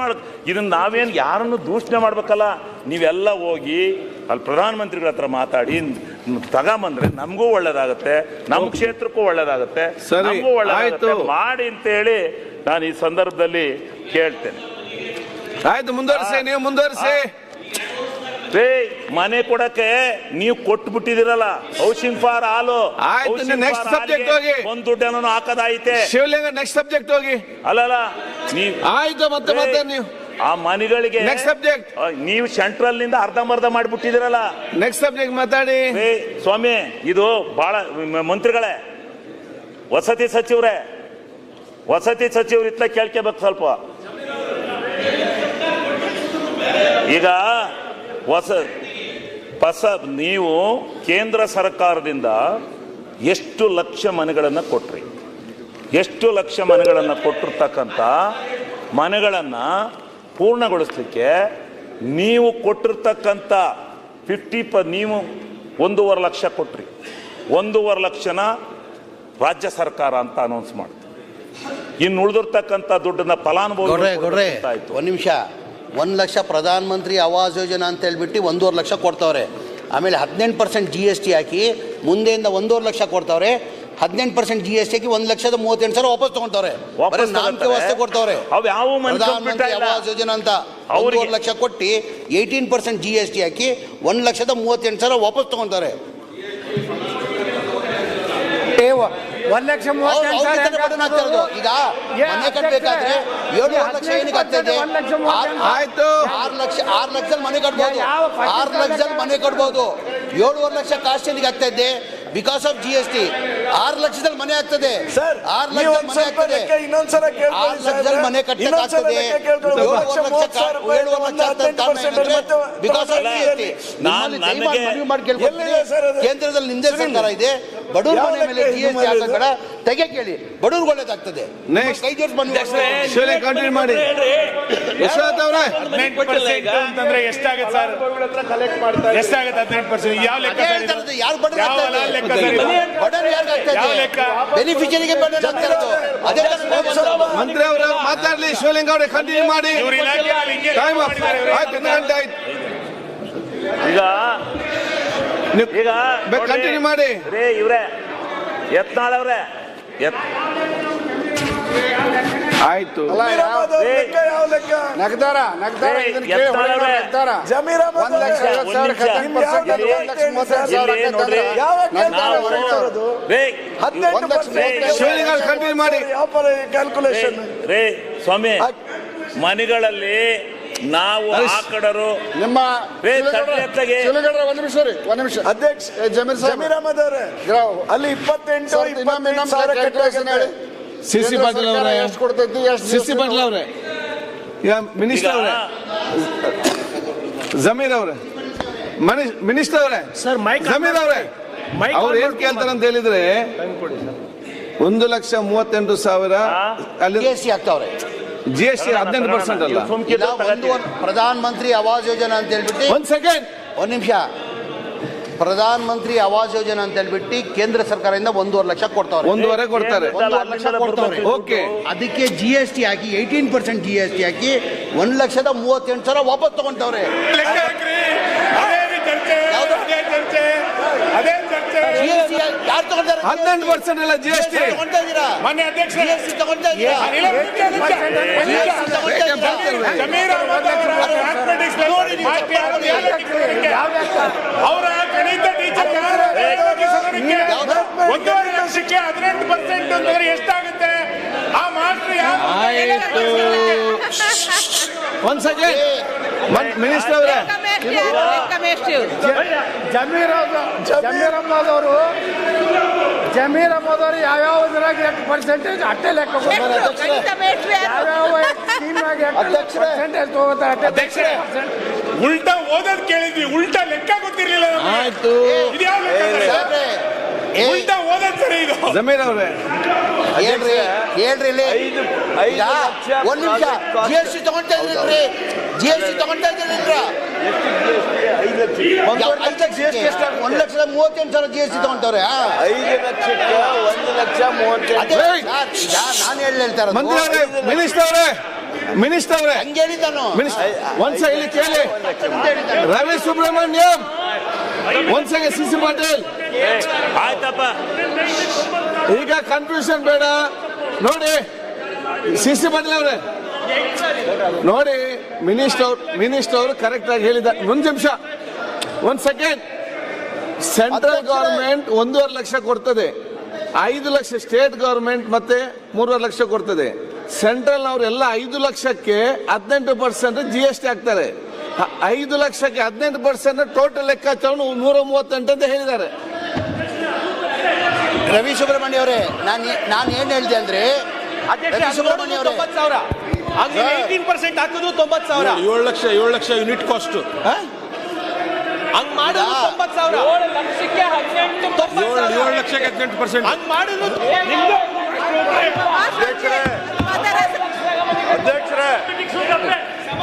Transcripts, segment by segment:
ಮಾಡ ಇದನ್ನು ನಾವೇನು ಯಾರನ್ನು ದೂಷಣೆ ಮಾಡ್ಬೇಕಲ್ಲ? ನೀವೆಲ್ಲ ಹೋಗಿ ಅಲ್ಲಿ ಪ್ರಧಾನಮಂತ್ರಿಗಳ ಹತ್ರ ಮಾತಾಡಿ ತಗೊಂಬಂದ್ರೆ ನಮಗೂ ಒಳ್ಳೇದಾಗತ್ತೆ ನಮ್ಮ ಕ್ಷೇತ್ರಕ್ಕೂ ಒಳ್ಳೇದಾಗತ್ತೆ ನಮಗೂ ಮಾಡಿ ಅಂತ ಮಾಡಿ ಅಂತೇಳಿ ನಾನು ಈ ಸಂದರ್ಭದಲ್ಲಿ ಕೇಳ್ತೇನೆ. ಆಯ್ತು ಮುಂದುವರಿಸಿ ನೀವು ಮುಂದುವರಿಸಿ. ರೇ ಮನೆ ಕೊಡಕ್ಕೆ ನೀವು ಕೊಟ್ಟು ಬಿಟ್ಟಿದಿರಲ್ಲ ಹೌಸಿಂಗ್ ಫಾರ್ ಹಾಲು ಆಯ್ತು, ನೆಕ್ಸ್ಟ್ ಸಬ್ಜೆಕ್ಟ್ ಹೋಗಿ. ಒಂದ್ ದುಡ್ಡನ್ನು ಹಾಕದಾಯಿತೆ. ಶಿವಲಿಂಗ ನೆಕ್ಸ್ಟ್ ಸಬ್ಜೆಕ್ಟ್ ಹೋಗಿ. ಅಲ್ಲಲ್ಲ ಆಯ್ತು ಮತ್ತೆ ಮತ್ತೆ ನೀವು ಆ ಮನೆಗಳಿಗೆ ನೆಕ್ಸ್ಟ್ ಸಬ್ಜೆಕ್ಟ್ ನೀವು ಸೆಂಟ್ರಲ್ನಿಂದ ಅರ್ಧಂಬರ್ಧ ಮಾಡಿಬಿಟ್ಟಿದಿರಲ್ಲ ನೆಕ್ಸ್ಟ್ ಸಬ್ಜೆಕ್ಟ್ ಮಾತಾಡಿ. ಸ್ವಾಮಿ ಇದು ಬಹಳ ಮಂತ್ರಿಗಳೇ ವಸತಿ ಸಚಿವರೇ ವಸತಿ ಸಚಿವರು ಇತ್ತ ಕೇಳ್ಕೋಬೇಕು ಸ್ವಲ್ಪ. ಈಗ ಹೊಸ ಪಸ ನೀವು ಕೇಂದ್ರ ಸರ್ಕಾರದಿಂದ ಎಷ್ಟು ಲಕ್ಷ ಮನೆಗಳನ್ನು ಕೊಟ್ರಿ? ಎಷ್ಟು ಲಕ್ಷ ಮನೆಗಳನ್ನು ಕೊಟ್ಟಿರ್ತಕ್ಕಂಥ ಮನೆಗಳನ್ನು ಪೂರ್ಣಗೊಳಿಸ್ಲಿಕ್ಕೆ ನೀವು ಕೊಟ್ಟಿರ್ತಕ್ಕಂಥ ಫಿಫ್ಟಿ ಪ ನೀವು ಒಂದೂವರೆ ಲಕ್ಷ ಕೊಟ್ರಿ. ಒಂದೂವರೆ ಲಕ್ಷನ ರಾಜ್ಯ ಸರ್ಕಾರ ಅಂತ ಅನೌನ್ಸ್ ಮಾಡ್ತು. ಇನ್ನು ಉಳಿದಿರ್ತಕ್ಕಂಥ ದುಡ್ಡನ್ನ ಫಲಾನುಭವಿ ಒಂದು ನಿಮಿಷ. ಒಂದು ಲಕ್ಷ ಪ್ರಧಾನ ಮಂತ್ರಿ ಆವಾಸ್ ಯೋಜನಾ ಅಂತ ಹೇಳ್ಬಿಟ್ಟು ಒಂದೂವರೆ ಲಕ್ಷ ಕೊಡ್ತಾವ್ರೆ. ಆಮೇಲೆ ಹದಿನೆಂಟು ಪರ್ಸೆಂಟ್ ಜಿ ಎಸ್ ಟಿ ಹಾಕಿ ಮುಂದೆಯಿಂದ ಒಂದೂವರೆ ಲಕ್ಷ ಕೊಡ್ತಾವ್ರೆ. ಹದಿನೆಂಟು ಪರ್ಸೆಂಟ್ ಜಿ ಎಸ್ ಟಿ ಹಾಕಿ ಒಂದು ಲಕ್ಷದ ಮೂವತ್ತೆಂಟು ಸಾವಿರ ವಾಪಸ್ ತಗೊಂತವ್ರೆ. ನಾಮಕೆ ತಗೊಳ್ತಾರೆ. ವ್ಯವಸ್ಥೆ ಕೊಡ್ತಾವ್ರೆ. ಆವಾಸ್ ಯೋಜನೆ ಅಂತ ಅವ್ರಿಗೆ- ಒಂದೂವರೆ ಲಕ್ಷ ಕೊಟ್ಟು eighteen percent G S T ಹಾಕಿ ಒಂದು ಲಕ್ಷದ ಮೂವತ್ತೆಂಟು ಸಾವಿರ ವಾಪಸ್ ತಗೊಂತಾರೆ ಒಂದ್ ಲಕ್ಷ. ಈಗ ಮನೆ ಕಟ್ಟಬೇಕಾದ್ರೆ ಏಳುವರೆ ಲಕ್ಷ ಏನಕ್ಕೆ ಆಗ್ತಾ ಇದೆ ಲಕ್ಷ ಆಯ್ತು. ಆರು ಲಕ್ಷ ಆರು ಲಕ್ಷದಲ್ಲಿ ಮನೆ ಕಟ್ಬೋದು. ಆರು ಲಕ್ಷದಲ್ಲಿ ಮನೆ ಕಟ್ಬೋದು. ಏಳುವರೆ ಲಕ್ಷ ಕಾಸ್ಟ್ ಏನಿಗೆ ಆಗ್ತಾ ಇದೆ because of G S T ಆರು ಲಕ್ಷದಲ್ಲಿ ಮನೆ ಆಗ್ತದೆ. ಆರು ಮನೆ ಆಗ್ತದೆ. ಆರು ಲಕ್ಷದಲ್ಲಿ ಮನೆ ಕಟ್ಟಕ್ಕೆ ಆಗ್ತದೆ because of G S T? ಕೇಂದ್ರದಲ್ಲಿ ನಿಂದೆ ಸರ್ಕಾರ ಇದೆ. ಬಡವ್ರ ಮನೆ ಮೇಲೆ ಜಿ ಎಸ್ ಟಿ? ಹಾಕೋಬೇಡ ತೆಗೆ ಕೇಳಿ. ಬಡವ್ರಿಗೆ ಒಳ್ಳೇದಾಗ್ತದೆ. ನೆಕ್ಸ್ಟ್ ಕೈ ಜೋಡಿಸಿ ಬಂದು. ಕಂಟಿನ್ಯೂ ಮಾಡಿ. ಯಶವಂತ್ ಅವರೇ ಹದಿನೆಂಟು ಪರ್ಸೆಂಟ್ ಅಂತಂದ್ರೆ ಎಷ್ಟಾಗುತ್ತೆ ಸರ್? ಎಷ್ಟಾಗುತ್ತೆ ಹದಿನೆಂಟು ಪರ್ಸೆಂಟ್? ಯಾವ ಲೆಕ್ಕ ಯಾರು ಬಡವ್ರು? ಬಡವ್ರು ಆಗ್ತಾ ಲೆಕ್ಕ? ಬೆನಿಫಿಷರಿಗೆ ಬರ್ಡನ್ ಆಗ್ತಾ ಇರೋದು. ಅದೇ ಮಂತ್ರಿ ಅವರ ಮಾತಾಡ್ಲಿ ಶಿವಲಿಂಗ ಅವರೇ ಕಂಟಿನ್ಯೂ ಮಾಡಿ. ಟೈಮ್. ಆಯ್ತು. ಈಗ ಈಗ ಬೇಕು ಕಂಟಿನ್ಯೂ ಮಾಡಿ. ರೇ ಇವ್ರೆ ಆಯ್ತು. ಅಹಮದ್ ಅವ್ರ ನಗದಾರ ನಗದಾರ ನಗದಾರ. ಒಂದ್ ಲಕ್ಷ. ಐವತ್ತು ಸಾವಿರ ಒಂದ್ ಸಾವಿರ ಒಂದ್ ಮೂವತ್ತೈದು ಕಂಟಿನ್ಯೂ ಮಾಡಿ. ಯಾವ ಕ್ಯಾಲ್ಕುಲೇಷನ್ ರೇ ಸ್ವಾಮಿ ಮನೆಗಳಲ್ಲಿ ನಾವು ಆಕಡರು ನಿಮ್ಮ ಒಂದ್ ನಿಮಿಷ ರೀ ಒಂದ್ ನಿಮಿಷ. ಅಧ್ಯಕ್ಷ ಜಮೀರ್. ಜಮೀರ್ ಅಹಮದ್ ಅವರೇ ಅಲ್ಲಿ ಇಪ್ಪತ್ತೆಂಟು ಸರ್, ಇನ್ನೊಮ್ಮೆ ಇಪ್ಪತ್ತೆಂಟು ಇನ್ನೊಮ್ಮೆ ಸಾವಿರ calculation ಹೇಳಿ. ಕಟ್ಟಬೇಕು ಸಿ ಸಿ ಕೇಂದ್ರ ಪಾಟೀಲ್ ಸರ್ಕಾರ ಅವರೇ. ಎಷ್ಟು ಕೊಡ್ತೈತಿ ಎಷ್ಟು ಸಿ ಸಿ ಪಾಟೀಲ್ ಅವರೇ. ಈಗ ಮಿನಿಸ್ಟರ್ ಅವರೇ. ಜಮೀರ್ ಅವರೇ. ಮನಿ ಮಿನಿಸ್ಟರ್ ಅವರೇ. ಸರ್ ಮೈಕ್ ಜಮೀರ್ ಅವರೇ. ಅವ್ರು ಏನ್ ಕೇಳ್ತಾರೆ ಅಂತ ಹೇಳಿದ್ರೆ ಒಂದು ಲಕ್ಷ ಮೂವತ್ತೆಂಟು ಸಾವಿರ ಅಲ್ಲಿ ಆಗ್ತಾವ್ರೆ. ಜಿ ಎಸ್ ಟಿ ಹದಿನೆಂಟು ಪರ್ಸೆಂಟ್ ಅಲ್ಲ. ಪ್ರಧಾನ ಮಂತ್ರಿ ಆವಾಸ್ ಯೋಜನಾ ಅಂತ ಹೇಳ್ಬಿಟ್ಟು ಒಂದ್ ಸೆಕೆಂಡ್ ಒಂದ್ ನಿಮಿಷ. ಪ್ರಧಾನ ಮಂತ್ರಿ ಆವಾಸ್ ಯೋಜನಾ ಅಂತ ಹೇಳ್ಬಿಟ್ಟು ಕೇಂದ್ರ ಸರ್ಕಾರದಿಂದ ಒಂದೂವರೆ ಲಕ್ಷ ಕೊಡ್ತಾರೆ ಒಂದೂವರೆ ಕೊಡ್ತಾರೆ. ಒಂದೂವರೆ ಲಕ್ಷ ಕೊಡ್ತಾರೆ ಓಕೆ. ಅದಕ್ಕೆ ಜಿ ಎಸ್ ಟಿ ಹಾಕಿ eighteen percent G S T ಹಾಕಿ ಒಂದ್ ಲಕ್ಷದ ಮೂವತ್ತೆಂಟು ಸಾವಿರ ವಾಪಸ್ ತಗೊಂತವ್ರೆ ಲೆಕ್ಕ ಹಾಕ್ರಿ ಅದೇ ರೀ ಚರ್ಚೆ ಯಾವ್ದು? ಅದೇ ಚರ್ಚೆ ಅದೇ ಚರ್ಚೆ ಜಿ ಎಸ್ ಟಿ ಯಾರು ಹದಿನೆಂಟು ಪರ್ಸೆಂಟ್ ಅಲ್ಲ ಜಿ ಎಸ್ ಟಿ ತಗೊಂತಾ ಇದ್ದೀರಾ? ಮಾನ್ಯ ಅಧ್ಯಕ್ಷ ಜಿ ಎಸ್ ಟಿ ತಗೊಂತಾ ಇದ್ದೀರಾ? ಅವರ ಗಣಿತ ಟೀಚರ್ ಒಂದೂವರೆ ಲಕ್ಷಕ್ಕೆ ಹದಿನೆಂಟು ಪರ್ಸೆಂಟ್ ಅಂತಂದ್ರೆ ಎಷ್ಟಾಗುತ್ತೆ? ಆ ಮಾಸ್ಟರ್ ಆಯ್ತು. ಒಂದ್ಸತಿ ಸೆಕೆಂಡ್ ಮಿನಿಸ್ಟರ್ ಅವರೇ. ಜಮೀರ್ ಇವರು ಜಮೀರ್ ಅಹಮದ್ ಅವರು ಜಮೀರ್ ಅಹಮದ್ ಅವರು ಯಾವ್ಯಾವ ಇದ್ರಾಗ ಎಷ್ಟು ಪರ್ಸೆಂಟೇಜ್ ಅಟ್ಟೆ ಲೆಕ್ಕ. ಉಲ್ಟಾ ಓದೋದ್ ಕೇಳಿದ್ವಿ. ಉಲ್ಟಾ ಲೆಕ್ಕ ಗೊತ್ತಿರಲಿಲ್ಲ. ಆಯ್ತು. ಉಲ್ಟಾ ಓದೋದ್ ಸರಿ ಇದು. ಜಮೀರ್ ಅವರೇ. ಹೇಳ್ರಿ ಹೇಳ್ರಿ ಒಂದ್ ನಿಮಿಷ. ಜಿ ಎಸ್ ಟಿ ತಗೊಂತ ಇದ್ರಿ ಜಿ ಎಸ್ ಟಿ ತಗೊಂತ ಇದ್ರಿ ಒಂದ್ ಲಕ್ಷದ ಮೂವತ್ತೆಂಟು ಸಾವಿರ ಜಿ ಎಸ್ ಟಿ ತಗೊಂತವ್ರೆ ಐದು ಲಕ್ಷಕ್ಕೆ ಒಂದು ಲಕ್ಷ ಮೂವತ್ತೆಂಟು ನಾನು ಹೇಳಿ ಹೇಳ್ತಾರೆ ಮಿನಿಸ್ಟರ್ ಮಿನಿಸ್ಟರ್ ಅವರೇ. ಹಂಗೆ ಹೇಳಿದ್ದಾನು? ಮಿನಿಸ್ಟರ್ ಒಂದ್ಸ ಇಲ್ಲಿ ಕೇಳಿ. ರವಿ ಸುಬ್ರಹ್ಮಣ್ಯಂ ಒಂದ್ಸಲ ಸಿ ಸಿ ಪಾಟೀಲ್. ಆಯ್ತಪ್ಪ. ಈಗ ಕನ್ಫ್ಯೂಷನ್ ಬೇಡ. ನೋಡಿ ಸಿ ಸಿ ಪಾಟೀಲ್ ಅವರೇ. ನೋಡಿ ಮಿನಿಸ್ಟರ್ ಮಿನಿಸ್ಟರ್ ಅವರು ಕರೆಕ್ಟ್ ಆಗಿ ಹೇಳಿದ. ಒಂದು ನಿಮಿಷ. ಒಂದ್ ಸೆಕೆಂಡ್ ಸೆಂಟ್ರಲ್ ಗವರ್ಮೆಂಟ್ ಒಂದೂವರೆ ಲಕ್ಷ ಕೊಡ್ತದೆ. ಐದು ಲಕ್ಷ ಸ್ಟೇಟ್ ಗವರ್ಮೆಂಟ್ ಮತ್ತೆ ಮೂರುವರೆ ಲಕ್ಷ ಕೊಡ್ತದೆ. ಸೆಂಟ್ರಲ್ ಅವರೆಲ್ಲ ಐದು ಲಕ್ಷಕ್ಕೆ ಹದಿನೆಂಟು ಪರ್ಸೆಂಟ್ ಜಿ ಎಸ್ ಟಿ ಹಾಕ್ತಾರೆ. ಐದು ಲಕ್ಷಕ್ಕೆ ಹದಿನೆಂಟು ಪರ್ಸೆಂಟ್ ಟೋಟಲ್ ಲೆಕ್ಕಾಚಾರ ನೂರ ಮೂವತ್ತೆಂಟು ಅಂತ ಹೇಳಿದ್ದಾರೆ. ರವಿ ಸುಬ್ರಹ್ಮಣ್ಯ ಅವರೇ ನಾನು ನಾನು ಏನು ಹೇಳಿದೆ ಅಂದ್ರೆ ರವಿ ಸುಬ್ರಹ್ಮಣ್ಯ ಅವರೇ ಏಯ್ಟೀನ್ ಪರ್ಸೆಂಟ್ ಹಾಕಿದ್ರು ತೊಂಬತ್ತು ಸಾವಿರ. ಏಳು ಲಕ್ಷ ಏಳು ಲಕ್ಷ ಯೂನಿಟ್ ಕಾಸ್ಟ್ ಹಂಗ್ ಮಾಡಿದ್ರು ತೊಂಬತ್ತು ಸಾವಿರ. ಲಕ್ಷಕ್ಕೆ ಏಳು ಸಾವಿರ. ಏಳು ಲಕ್ಷಕ್ಕೆ ಹದಿನೆಂಟು ಪರ್ಸೆಂಟ್ ಹಂಗ್ ಮಾಡಿದ್ರು ನಿಮ್ದು ಅಧ್ಯಕ್ಷರೇ.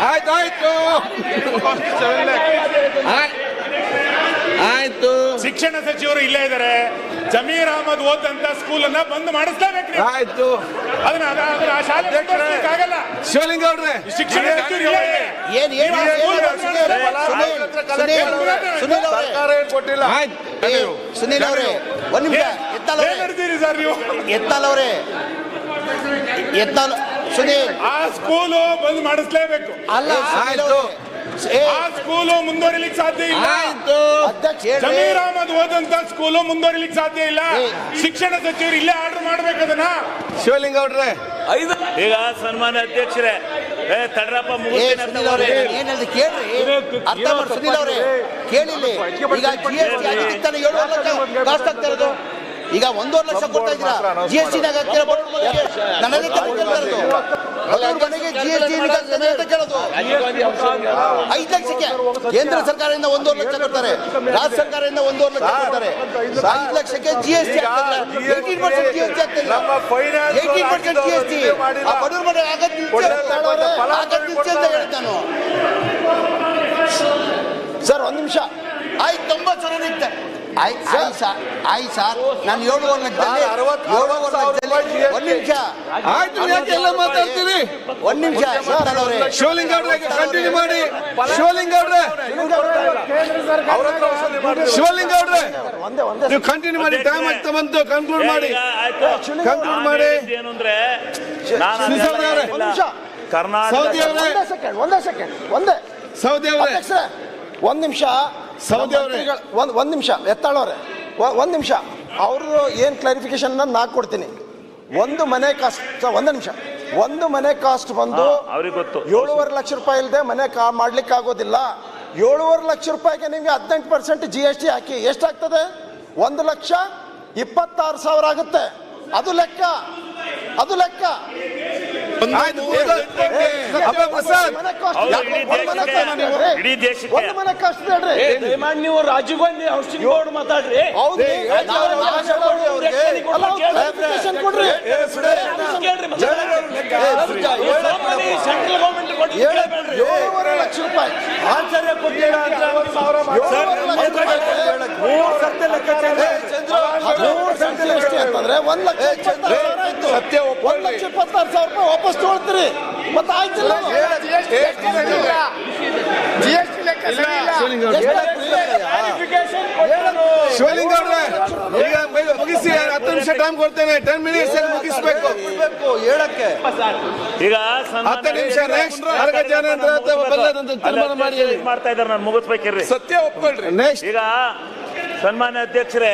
ಆಯ್ತು ಆಯ್ತು. ಆಯ್- ಆಯ್ತು. ಶಿಕ್ಷಣ ಸಚಿವರು ಇಲ್ಲೇ ಇದ್ದಾರೆ. ಜಮೀರ್ ಅಹಮದ್ ಓದಂತ ಸ್ಕೂಲ್ ಅನ್ನ ಬಂದ್ ಮಾಡಿಸ್ಲೇಬೇಕು ನೀವು. ಆಯ್ತು. ಅದನ್ನ ಅದ- ಅದನ್ನ ಆ ಶಾಲೆ ಆಗಲ್ಲ ಶಿವಲಿಂಗ ಅವ್ರೆ ಶಿಕ್ಷಣ ಸಚಿವರು ಇಲ್ಲೇ. ಏನ್ ಏನು ಸುನೀಲ್ ಸುನೀಲ್ ಅವರೇ. ಸರ್ಕಾರ ಏನ್ ಕೊಟ್ಟಿಲ್ಲ? ಆಯ್ತು. ಏ, ಸುನೀಲ್ ಅವರೇ ಒಂದ್ ನಿಮಿಷ. ಎತ್ತಲ್ ಏನ್ ಅವರೇ ನಡೆದಿರಿ ಸರ್ ನೀವು? ಎತ್ತಲ್ ಅವರೇ. ಎತ್ತಲ್ ಸುನೀಲ್. ಆ ಸ್ಕೂಲು ಬಂದ್ ಮಾಡಿಸ್ಲೇಬೇಕು. ಅಲ್ಲ ಸುನೀಲ್ ಆಯ್ತು. ಅವರೇ. ಆ ಸ್ಕೂಲು ಮುಂದುವರಿಲಿಕ್ಕೆ ಸಾಧ್ಯ ಇಲ್ಲ. ಅಧ್ಯಕ್ಷ. ಜಮೀರ್ ಅಹಮದ್ ಹೋದಂತ ಸ್ಕೂಲು ಮುಂದುವರಿಲಿಕ್ಕೆ ಸಾಧ್ಯ ಇಲ್ಲ. ಶಿಕ್ಷಣ ಸಚಿವರು ಇಲ್ಲೇ ಆರ್ಡರ್ ಮಾಡ್ಬೇಕು ಅದನ್ನ. ಶಿವಲಿಂಗ ಅವ್ರೆ. ಈಗ ಸನ್ಮಾನ್ಯ ಅಧ್ಯಕ್ಷರೇ ಏ ತಡ್ರಪ್ಪ ಏ ಮುಗಿಸ್ತೀನಿ ಅಂತ ಸುನೀಲ್ ಅವರೇ ಹೋಗ್ರಿ. ನಾನು ಏನ್ ಹೇಳಿದೆ ಕೇಳ್ರಿ. ಅರ್ಥ ಅವರೇ. ಕೇಳಿಲ್ಲಿ. ಈಗ G S T lakh cost ಆಗ್ತಾ ಇರೋದು. ಈಗ ಒಂದೂವರೆ ಲಕ್ಷ ಕೊಡ್ತಾ ಇದ್ದೀರಾ? ಜಿ ಎಸ್ ಟಿನಾಗ ಹಾಕ್ತೀರಾ? ಬಡವ್ರ ಮನೆಗೆ ಜಿ ಎಸ್ ಟಿ ಅಂತ ಕೇಳೋದು. ಐದು ಲಕ್ಷಕ್ಕೆ ಕೇಂದ್ರ ಸರ್ಕಾರದಿಂದ ಒಂದೂವರೆ ಲಕ್ಷ ಕೊಡ್ತಾರೆ. ರಾಜ್ಯ ಸರ್ಕಾರದಿಂದ ಒಂದೂವರೆ ಲಕ್ಷ ಕೊಡ್ತಾರೆ. ಐದು ಲಕ್ಷಕ್ಕೆ G S T eighteen percent G S T finance eighteen percent G S T ಮಾಡಿಲ್ಲ. ಬಡವ್ರ ಮನೆ ಆಗದ್ ನಿಲ್ಸಿ ಅಂತ ನಾನು ಸರ್ ಒಂದ್ ನಿಮಿಷ. ಆಯ್ತು ತುಂಬಾ ಸಾವಿರ ನಿಂತೆ. ಆಯ್ತು ಸರ್ ಆಯ್ತು ಸರ್ ನಾನು ಅರವತ್ತು ಸಾವಿರ ರೂಪಾಯಿ ಲಕ್ಷದಲ್ಲಿ ಒಂದ್ ನಿಮಿಷ. ಆಯ್ತು ಯಾಕೆ ಎಲ್ಲ ಮಾತಾಡ್ತೀರಿ? ಒಂದ್ ನಿಮಿಷ ಅವರೇ ಶಿವಲಿಂಗ ಅವ್ರೆ. ಕಂಟಿನ್ಯೂ ಮಾಡಿ ಶಿವಲಿಂಗ ಅವ್ರೆ ಕೇಂದ್ರ ಸರ್ಕಾರ ಶಿವಲಿಂಗ ಅವ್ರೆ ಒಂದೇ ಒಂದೇ ನೀವು ಕಂಟಿನ್ಯೂ ಮಾಡಿ ಟೈಮ್ ಆಗ್ತಾ ಬಂತು ಕನ್ಕ್ಲೂಡ್ ಮಾಡಿ. ನಾನು ಮಾಡಿ. ಏನು ಅಂದ್ರೆ. ಕರ್ನಾಟಕ ಸೌದಿ ಅವರೇ. ಒಂದೇ ಸೆಕೆಂಡ್ ಒಂದೇ ಸೆಕೆಂಡ್ ಒಂದೇ. ಸೌದಿ ಅವರೇ. ಒಂದ್ ನಿಮಿಷ. ಸೌದಿ ಅವರೇ. ಒಂದು ಒಂದ್ ನಿಮಿಷ ಎತ್ತಾಳವ್ರೆ. ಒಂದು ನಿಮಿಷ. ಅವರು ಏನು ಕ್ಲಾರಿಫಿಕೇಶನ್ ನಾ ಕೊಡ್ತೀನಿ. ಒಂದು ಮನೆ ಕಾಸ್ಟ್ ಒಂದು ನಿಮಿಷ. ಒಂದು ಮನೆ ಕಾಸ್ಟ್ ಬಂದು ಅವ್ರಿಗೆ ಗೊತ್ತು. ಏಳುವರೆ ಲಕ್ಷ ರೂಪಾಯಿ ಇಲ್ಲದೆ ಮನೆ ಕಾ ಮಾಡ್ಲಿಕ್ಕೆ ಆಗೋದಿಲ್ಲ. ಏಳುವರೆ ಲಕ್ಷ ರೂಪಾಯಿಗೆ ನಿಮಗೆ ಹದಿನೆಂಟು ಪರ್ಸೆಂಟ್ ಜಿ ಎಸ್ ಟಿ ಹಾಕಿ. ಎಷ್ಟಾಗ್ತದೆ? ಒಂದು ಲಕ್ಷ ಇಪ್ಪತ್ತಾರು ಸಾವಿರ ಆಗುತ್ತೆ. ಅದು ಲೆಕ್ಕ. ಅದು ಲೆಕ್ಕ. ಇಡೀ ಒಂದು ಮನೆ ದೇಶಕ್ಕೆ- cost ಬೇಡ್ರಿ. ಇಡೀ ದೇಶಕ್ಕೆ. ಒಂದು ಮನೆ ಕಾಸ್ಟ್ ಬೇಡ್ರಿ ದಯಮಾಡಿ ನೀವು ರಾಜೀವ್ ಗಾಂಧಿ ಹೌಸಿಂಗ್ ಬೋರ್ಡ್ ಮಾತಾಡ್ರಿ ಸೆಂಟ್ರಲ್ ಗೌರ್ಮೆಂಟ್. ಏಳುವರೆ ಲಕ್ಷ ರೂಪಾಯಿ ಆಶ್ಚರ್ಯ ಕೊಟ್ಟಿಲ್ಲ ಅಂತ ಲಕ್ಷ ರೂಪಾಯಿ ಮೂರ್ ಸರ್ತಿ ಲೆಕ್ಕಾಚಾರ ಹದಿಮೂರು ಸೆಂಟ್ರಲ್ ಎಸ್ ಟಿ ಅಂತಂದ್ರೆ ಒಂದ್ ಲಕ್ಷ ಸಾವಿರ ಆಯ್ತು ಸತ್ಯ. ಒಂದ್ ಲಕ್ಷ ಇಪ್ಪತ್ತಾರು ಸಾವಿರ ರೂಪಾಯಿ ವಾಪಸ್ ತೊಗೊಳ್ತೀರಿ. ಮತ್ತೆ ಆಯ್ತಿಲ್ಲ ಜಿ ಎಸ್ ಟಿ ಲೆಕ್ಕ ಇಲ್ಲ. ಶಿವಲಿಂಗ ಅವ್ರೆ ಈಗ. ಮುಗಿಸಿ ಹತ್ತು ನಿಮಿಷ ಟೈಮ್ ಕೊಡ್ತೇನೆ. ಟೆನ್ ಮಿನಿಟ್ಸ್ ಅಲ್ಲಿ ಮುಗಿಸ್ಬೇಕು. ಹೇಳಕ್ಕೆ. ಈಗ ಹತ್ತು ನಿಮಿಷ ನೆಕ್ಸ್ಟ್ ಅರ್ಗ ಜನ ಅಂತ ಬಲ್ಲದಂತ ತೀರ್ಮಾನ ಮಾಡಿ ಹೇಳಿ. ಮಾಡ್ತಾ ಇದ್ದಾರೆ ನಾನು ಮುಗಿಸ್ಬೇಕಿರ್ರಿ. ಸತ್ಯ ಒಪ್ಕೊಳ್ರಿ. ನೆಕ್ಸ್ಟ್ ಈಗ ಸನ್ಮಾನ್ಯ ಅಧ್ಯಕ್ಷರೇ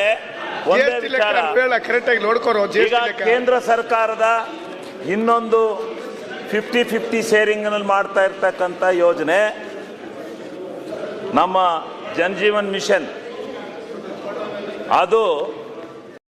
ಒಂದೇ ವಿಚಾರ. ನೋಡ್ಕೋರು ಈಗ ಕೇಂದ್ರ ಸರ್ಕಾರದ ಇನ್ನೊಂದು ಫಿಫ್ಟಿ ಫಿಫ್ಟಿ ಶೇರಿಂಗ್ನಲ್ಲಿ ಮಾಡ್ತಾ ಇರ್ತಕ್ಕಂಥ ಯೋಜನೆ ನಮ್ಮ ಜನಜೀವನ್ ಮಿಷನ್. ಅದು